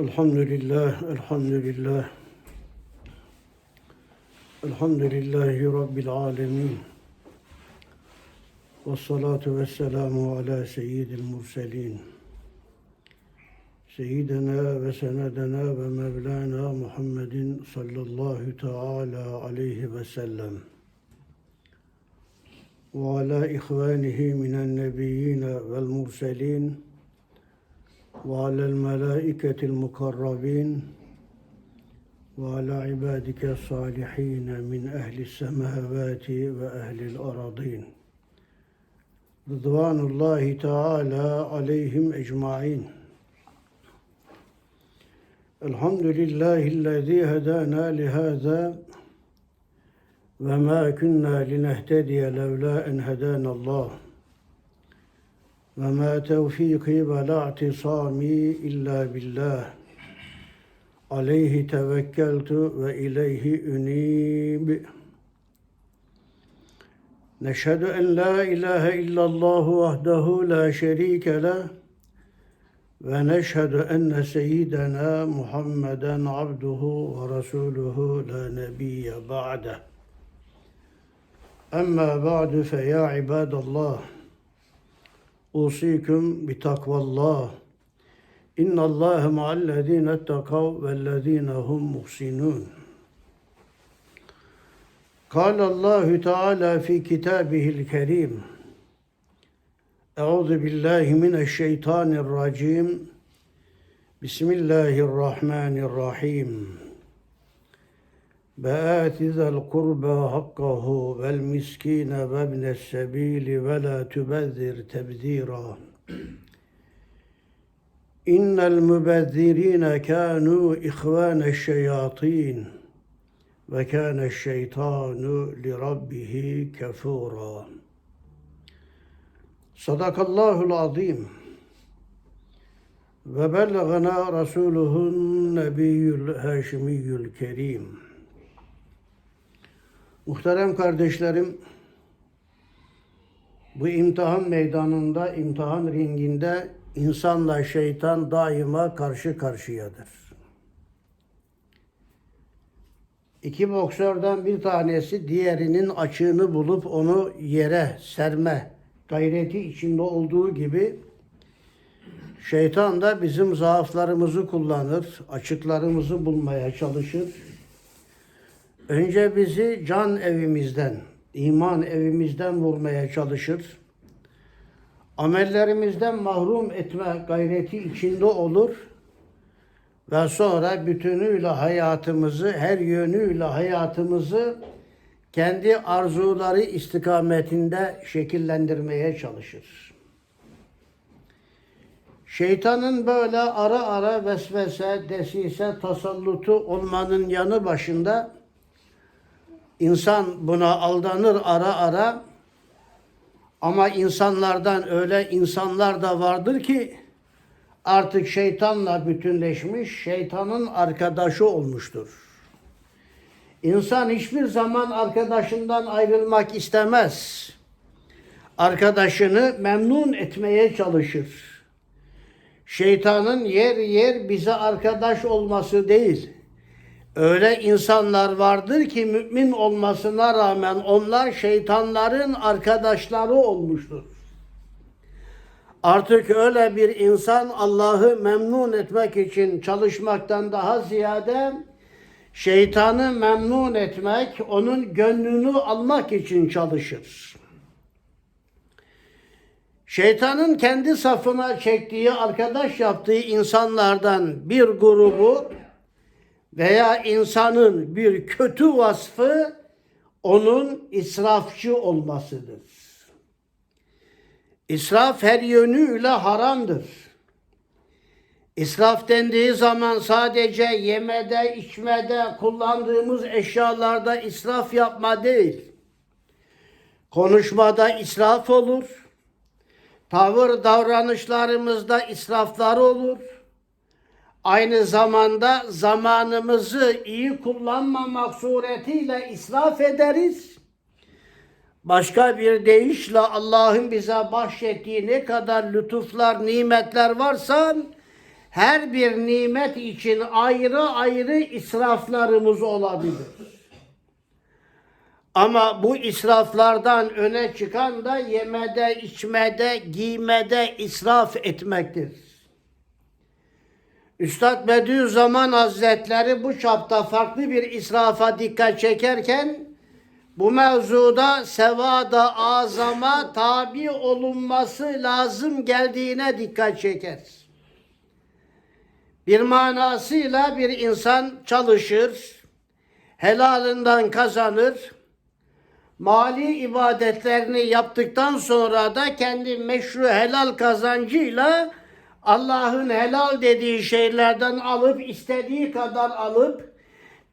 Elhamdülillah, elhamdülillah. Elhamdülillahi Rabbil alemin. Ve salatu ve selamu ala seyyidil murselin. Seyyidina ve senedena ve mevlana Muhammedin sallallahu teala aleyhi ve sellem. Ve ala ihvanihi minen nebiyyine vel murselin. وعلى الملائكة المقربين وعلى عبادك الصالحين من أهل السماوات وأهل الأراضين. رضوان الله تعالى عليهم أجمعين. الحمد لله الذي هدانا لهذا وما كنا لنهتدي لولا أن هدانا الله. وما توفيقي ولا اعتصامي إلا بالله عليه توكلت وإليه أنيب نشهد أن لا إله إلا الله وحده لا شريك له ونشهد أن سيدنا محمدا عبده ورسوله لا نبي بعده أما بعد فيا عباد الله أوصيكم بتقوى الله إن الله مع الذين اتقوا والذين هم محسنون قال الله تعالى في كتابه الكريم أعوذ بالله من الشيطان الرجيم بسم الله الرحمن الرحيم بآت ذا القربى حقه والمسكين وابن السبيل ولا تبذر تبذيرا. إن المبذرين كانوا إخوان الشياطين وكان الشيطان لربه كفورا. صدق الله العظيم. وبلغنا رسوله النبي الهاشمي الكريم. Muhterem kardeşlerim, bu imtihan meydanında, imtihan ringinde insanla şeytan daima karşı karşıyadır. İki boksörden bir tanesi diğerinin açığını bulup onu yere serme gayreti içinde olduğu gibi şeytan da bizim zaaflarımızı kullanır, açıklarımızı bulmaya çalışır. Önce bizi can evimizden, iman evimizden vurmaya çalışır. Amellerimizden mahrum etme gayreti içinde olur. Ve sonra bütünüyle hayatımızı, her yönüyle hayatımızı kendi arzuları istikametinde şekillendirmeye çalışır. Şeytanın böyle ara ara vesvese, desise, tasallutu olmanın yanı başında İnsan buna aldanır ara ara. Ama insanlardan öyle insanlar da vardır ki artık şeytanla bütünleşmiş, şeytanın arkadaşı olmuştur. İnsan hiçbir zaman arkadaşından ayrılmak istemez. Arkadaşını memnun etmeye çalışır. Şeytanın yer yer bize arkadaş olması değil, Öyle insanlar vardır ki mümin olmasına rağmen onlar şeytanların arkadaşları olmuştur. Artık öyle bir insan Allah'ı memnun etmek için çalışmaktan daha ziyade şeytanı memnun etmek, onun gönlünü almak için çalışır. Şeytanın kendi safına çektiği, arkadaş yaptığı insanlardan bir grubu veya insanın bir kötü vasfı onun israfçı olmasıdır. İsraf her yönüyle haramdır. İsraf dendiği zaman sadece yemede, içmede, kullandığımız eşyalarda israf yapma değil. Konuşmada israf olur. Tavır davranışlarımızda israflar olur aynı zamanda zamanımızı iyi kullanmamak suretiyle israf ederiz. Başka bir deyişle Allah'ın bize bahşettiği ne kadar lütuflar, nimetler varsa her bir nimet için ayrı ayrı israflarımız olabilir. Ama bu israflardan öne çıkan da yemede, içmede, giymede israf etmektir. Üstad Bediüzzaman Hazretleri bu çapta farklı bir israfa dikkat çekerken bu mevzuda sevada azama tabi olunması lazım geldiğine dikkat çeker. Bir manasıyla bir insan çalışır, helalından kazanır, mali ibadetlerini yaptıktan sonra da kendi meşru helal kazancıyla Allah'ın helal dediği şeylerden alıp istediği kadar alıp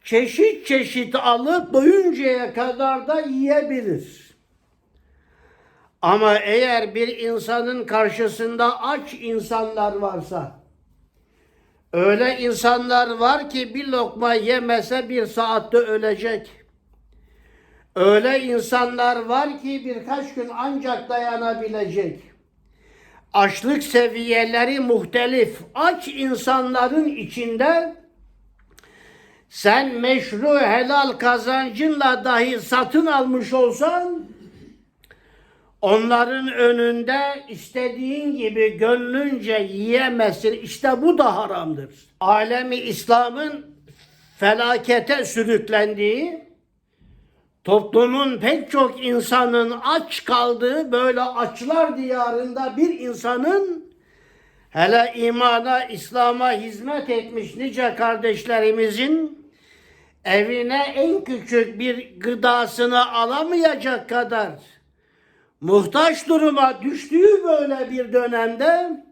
çeşit çeşit alıp doyuncaya kadar da yiyebilir. Ama eğer bir insanın karşısında aç insanlar varsa, öyle insanlar var ki bir lokma yemese bir saatte ölecek. Öyle insanlar var ki birkaç gün ancak dayanabilecek. Açlık seviyeleri muhtelif. Aç insanların içinde sen meşru helal kazancınla dahi satın almış olsan onların önünde istediğin gibi gönlünce yiyemezsin. İşte bu da haramdır. Alemi İslam'ın felakete sürüklendiği toplumun pek çok insanın aç kaldığı böyle açlar diyarında bir insanın hele imana, İslam'a hizmet etmiş nice kardeşlerimizin evine en küçük bir gıdasını alamayacak kadar muhtaç duruma düştüğü böyle bir dönemde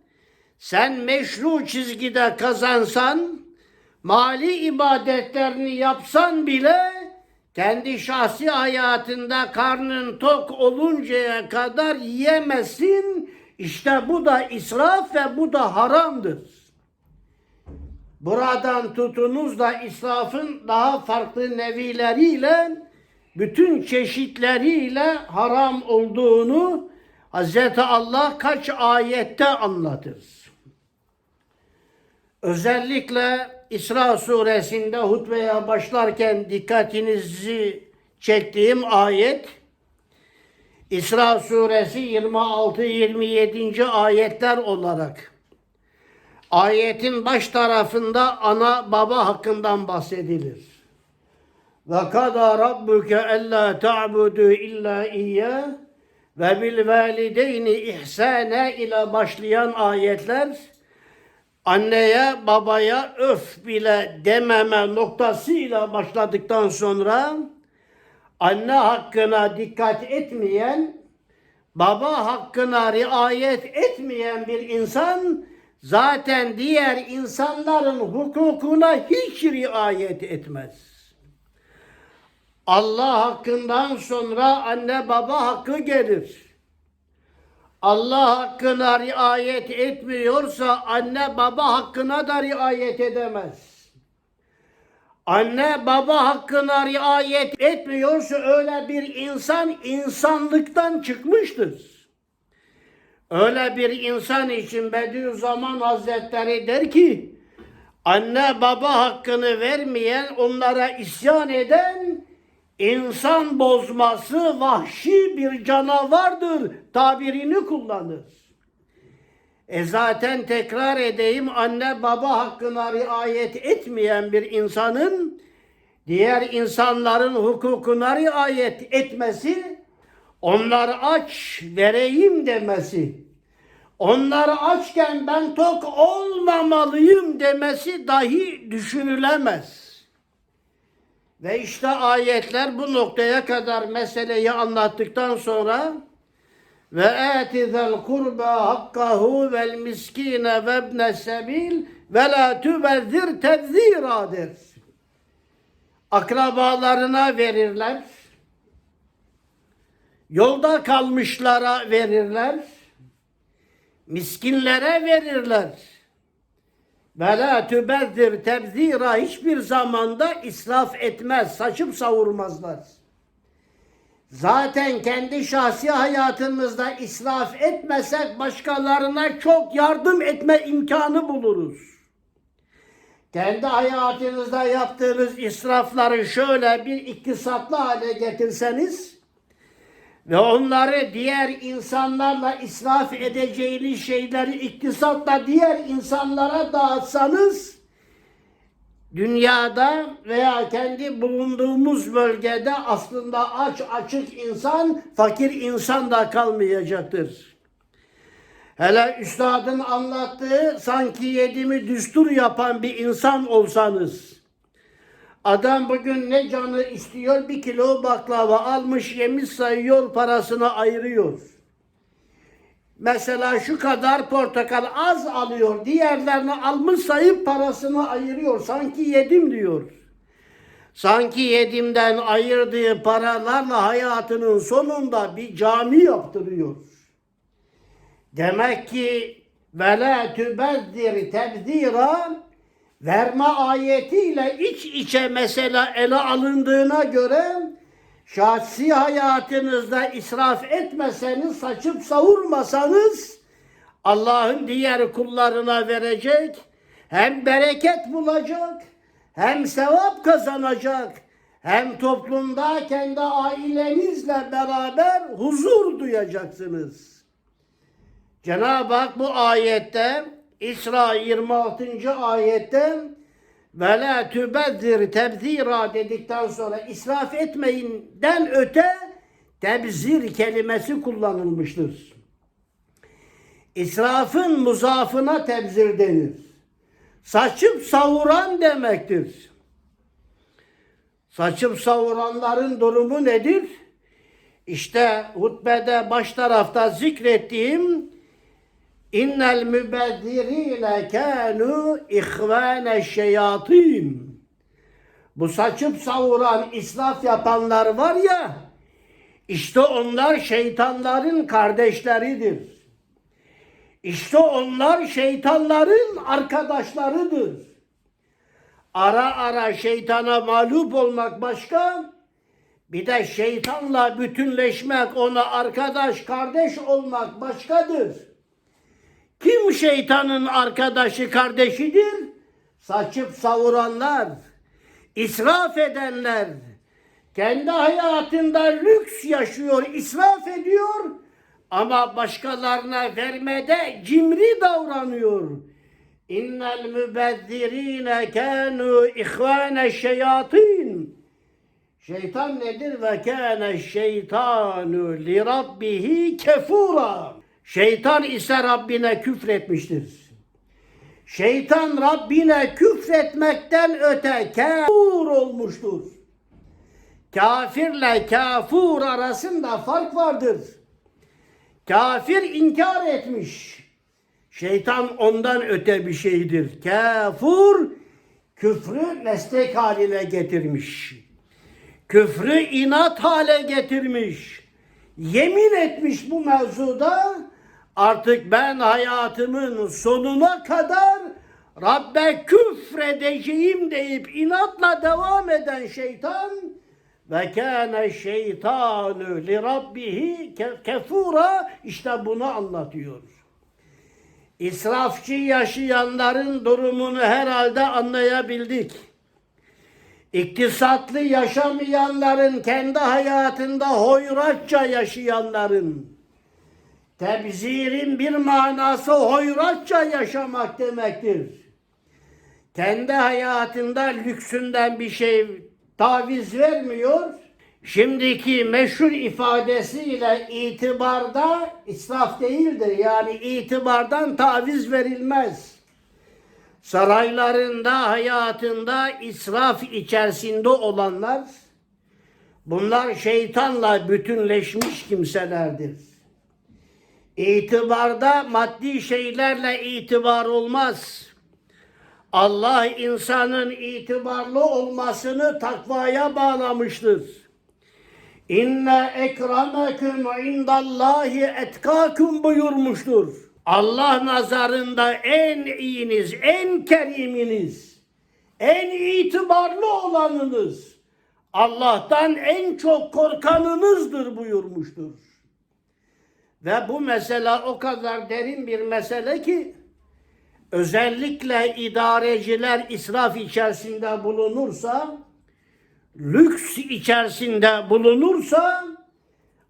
sen meşru çizgide kazansan, mali ibadetlerini yapsan bile kendi şahsi hayatında karnın tok oluncaya kadar yiyemezsin. İşte bu da israf ve bu da haramdır. Buradan tutunuz da israfın daha farklı nevileriyle, bütün çeşitleriyle haram olduğunu Hz. Allah kaç ayette anlatır. Özellikle İsra suresinde hutbeye başlarken dikkatinizi çektiğim ayet İsra suresi 26-27. ayetler olarak ayetin baş tarafında ana baba hakkından bahsedilir. Ve kada rabbuke alla ta'budu illa iyyah ve bil valideyni ihsane ile başlayan ayetler anneye babaya öf bile dememe noktasıyla başladıktan sonra anne hakkına dikkat etmeyen, baba hakkına riayet etmeyen bir insan zaten diğer insanların hukukuna hiç riayet etmez. Allah hakkından sonra anne baba hakkı gelir. Allah hakkına riayet etmiyorsa anne baba hakkına da riayet edemez. Anne baba hakkına riayet etmiyorsa öyle bir insan insanlıktan çıkmıştır. Öyle bir insan için Bediüzzaman Hazretleri der ki anne baba hakkını vermeyen onlara isyan eden insan bozması vahşi bir canavardır tabirini kullanır. E zaten tekrar edeyim anne baba hakkına riayet etmeyen bir insanın diğer insanların hukukuna riayet etmesi, onlar aç vereyim demesi, onlar açken ben tok olmamalıyım demesi dahi düşünülemez. Ve işte ayetler bu noktaya kadar meseleyi anlattıktan sonra ve atizel kurba hakkahu vel miskine ve ibne sebil ve la tübezzir tebziradır. Akrabalarına verirler. Yolda kalmışlara verirler. Miskinlere verirler. Ve la tübezzir tebzira hiçbir zamanda israf etmez, saçıp savurmazlar. Zaten kendi şahsi hayatımızda israf etmesek başkalarına çok yardım etme imkanı buluruz. kendi hayatınızda yaptığınız israfları şöyle bir iktisatlı hale getirseniz ve onları diğer insanlarla israf edeceğiniz şeyleri iktisatla diğer insanlara dağıtsanız dünyada veya kendi bulunduğumuz bölgede aslında aç açık insan, fakir insan da kalmayacaktır. Hele üstadın anlattığı sanki yedimi düstur yapan bir insan olsanız. Adam bugün ne canı istiyor bir kilo baklava almış yemiş sayıyor parasını ayırıyor. Mesela şu kadar portakal az alıyor diğerlerini almış sayıp parasını ayırıyor. Sanki yedim diyor. Sanki yedimden ayırdığı paralarla hayatının sonunda bir cami yaptırıyor. Demek ki ve la tübezdir verme ayetiyle iç içe mesela ele alındığına göre şahsi hayatınızda israf etmeseniz, saçıp savurmasanız Allah'ın diğer kullarına verecek hem bereket bulacak hem sevap kazanacak hem toplumda kendi ailenizle beraber huzur duyacaksınız. Cenab-ı Hak bu ayette İsra 26. ayette ve la tübezzir tebzira dedikten sonra israf etmeyinden öte tebzir kelimesi kullanılmıştır. İsrafın muzafına tebzir denir. Saçıp savuran demektir. Saçıp savuranların durumu nedir? İşte hutbede baş tarafta zikrettiğim İnnel mübezzirine kânû ihvâne şeyatîn. Bu saçıp savuran, israf yapanlar var ya, işte onlar şeytanların kardeşleridir. İşte onlar şeytanların arkadaşlarıdır. Ara ara şeytana mağlup olmak başka, bir de şeytanla bütünleşmek, ona arkadaş, kardeş olmak başkadır. Kim şeytanın arkadaşı kardeşidir? Saçıp savuranlar, israf edenler, kendi hayatında lüks yaşıyor, israf ediyor ama başkalarına vermede cimri davranıyor. İnnel mübezzirine kânû ihvâne şeyatîn. Şeytan nedir? Ve kâne şeytanu li rabbihi kefura. Şeytan ise Rabbine küfretmiştir. Şeytan Rabbine küfretmekten öte kafur olmuştur. Kafirle kafur arasında fark vardır. Kafir inkar etmiş. Şeytan ondan öte bir şeydir. Kafur küfrü meslek haline getirmiş. Küfrü inat hale getirmiş. Yemin etmiş bu mevzuda artık ben hayatımın sonuna kadar Rabbe küfredeceğim deyip inatla devam eden şeytan ve kâne şeytanu li rabbihi kefura işte bunu anlatıyor. İsrafçı yaşayanların durumunu herhalde anlayabildik. İktisatlı yaşamayanların, kendi hayatında hoyratça yaşayanların, tebzirin bir manası hoyratça yaşamak demektir. Kendi hayatında lüksünden bir şey taviz vermiyor. Şimdiki meşhur ifadesiyle itibarda israf değildir. Yani itibardan taviz verilmez. Saraylarında, hayatında israf içerisinde olanlar bunlar şeytanla bütünleşmiş kimselerdir. İtibarda maddi şeylerle itibar olmaz. Allah insanın itibarlı olmasını takvaya bağlamıştır. İnne ekremeküm indallahi etkakum buyurmuştur. Allah nazarında en iyiniz, en keriminiz, en itibarlı olanınız, Allah'tan en çok korkanınızdır buyurmuştur. Ve bu mesele o kadar derin bir mesele ki özellikle idareciler israf içerisinde bulunursa, lüks içerisinde bulunursa,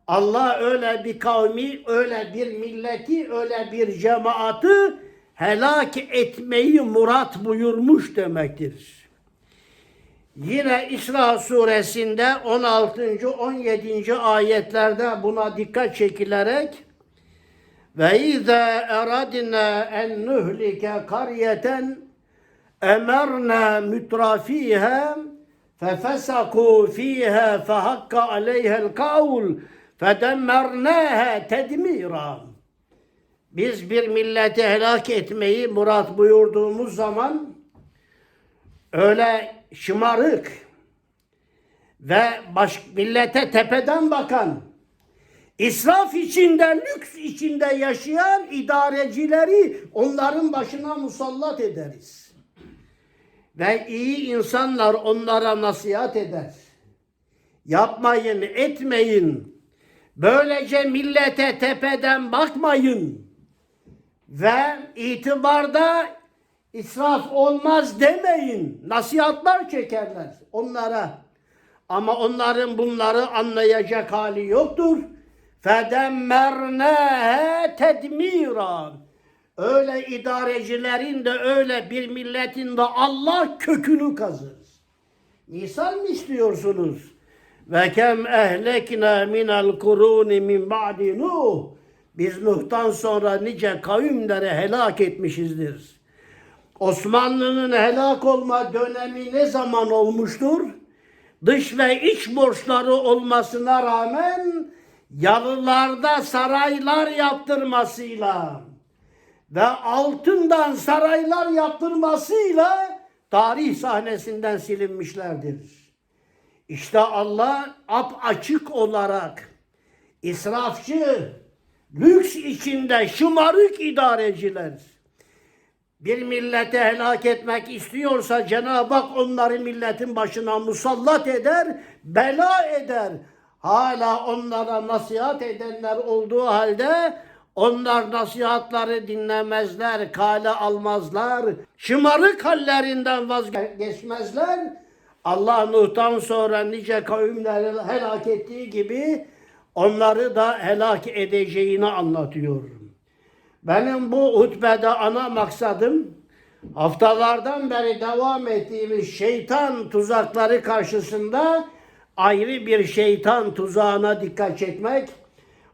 Allah öyle bir kavmi, öyle bir milleti, öyle bir cemaati helak etmeyi murat buyurmuş demektir. Yine İsra suresinde 16. 17. ayetlerde buna dikkat çekilerek ve izâ eradna en nuhlike karyeten emerna mutrafiha fefesakû fîhâ fehakka aleyhel kavl fedemmernâhâ tedmîrâ. Biz bir milleti helak etmeyi murat buyurduğumuz zaman öyle şımarık ve baş, millete tepeden bakan, israf içinde, lüks içinde yaşayan idarecileri onların başına musallat ederiz. Ve iyi insanlar onlara nasihat eder. Yapmayın, etmeyin. Böylece millete tepeden bakmayın. Ve itibarda israf olmaz demeyin. Nasihatler çekerler onlara. Ama onların bunları anlayacak hali yoktur. Fedemmernâhe tedmîrâ. Öyle idarecilerin de öyle bir milletin de Allah kökünü kazır. Misal mi istiyorsunuz? Ve kem ehlekna minel kuruni min ba'di Nuh. Biz Nuh'tan sonra nice kavimleri helak etmişizdir. Osmanlı'nın helak olma dönemi ne zaman olmuştur? Dış ve iç borçları olmasına rağmen yalılarda saraylar yaptırmasıyla ve altından saraylar yaptırmasıyla tarih sahnesinden silinmişlerdir. İşte Allah ap açık olarak israfçı, lüks içinde şımarık idareciler bir millete helak etmek istiyorsa Cenab-ı Hak onları milletin başına musallat eder, bela eder. Hala onlara nasihat edenler olduğu halde onlar nasihatları dinlemezler, kale almazlar. Şımarık hallerinden vazgeçmezler. Allah Nuh'tan sonra nice kavimleri helak ettiği gibi onları da helak edeceğini anlatıyor. Benim bu hutbede ana maksadım haftalardan beri devam ettiğimiz şeytan tuzakları karşısında ayrı bir şeytan tuzağına dikkat çekmek.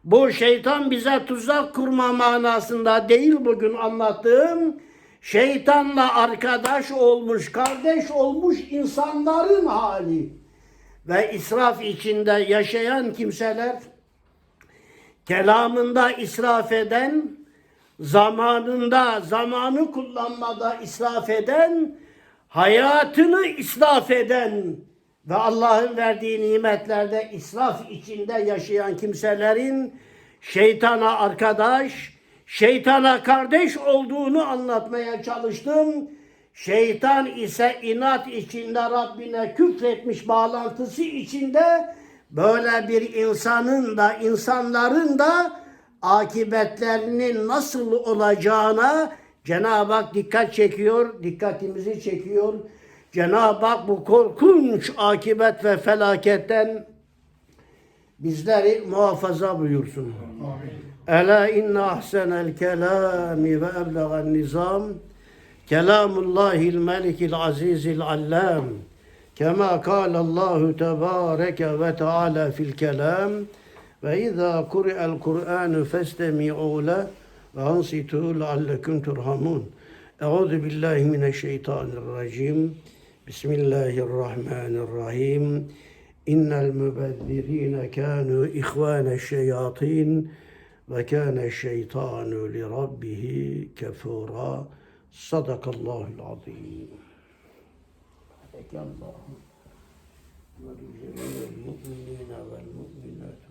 Bu şeytan bize tuzak kurma manasında değil bugün anlattığım şeytanla arkadaş olmuş, kardeş olmuş insanların hali ve israf içinde yaşayan kimseler kelamında israf eden, zamanında, zamanı kullanmada israf eden, hayatını israf eden ve Allah'ın verdiği nimetlerde israf içinde yaşayan kimselerin şeytana arkadaş, şeytana kardeş olduğunu anlatmaya çalıştım. Şeytan ise inat içinde Rabbine küfretmiş bağlantısı içinde böyle bir insanın da insanların da akıbetlerinin nasıl olacağına Cenab-ı Hak dikkat çekiyor, dikkatimizi çekiyor. Cenab-ı Hak bu korkunç akibet ve felaketten bizleri muhafaza buyursun. Ela inne ahsenel kelami ve eblegan nizam kelamullahil melikil azizil allam kema kâlallahu tebâreke ve teâlâ fil kelam ve izâ kuri'el Kur'anu festemi'û le ve ansitû leallekum turhamun. Euzu billahi mineşşeytanirracim. Bismillahirrahmanirrahim. İnnel mübezzirine kânû ihvâne şeyatîn ve kâne şeytanu li rabbihi kefûrâ. Sadakallahul azim. Ekallahu ve lil mu'minine vel mu'minat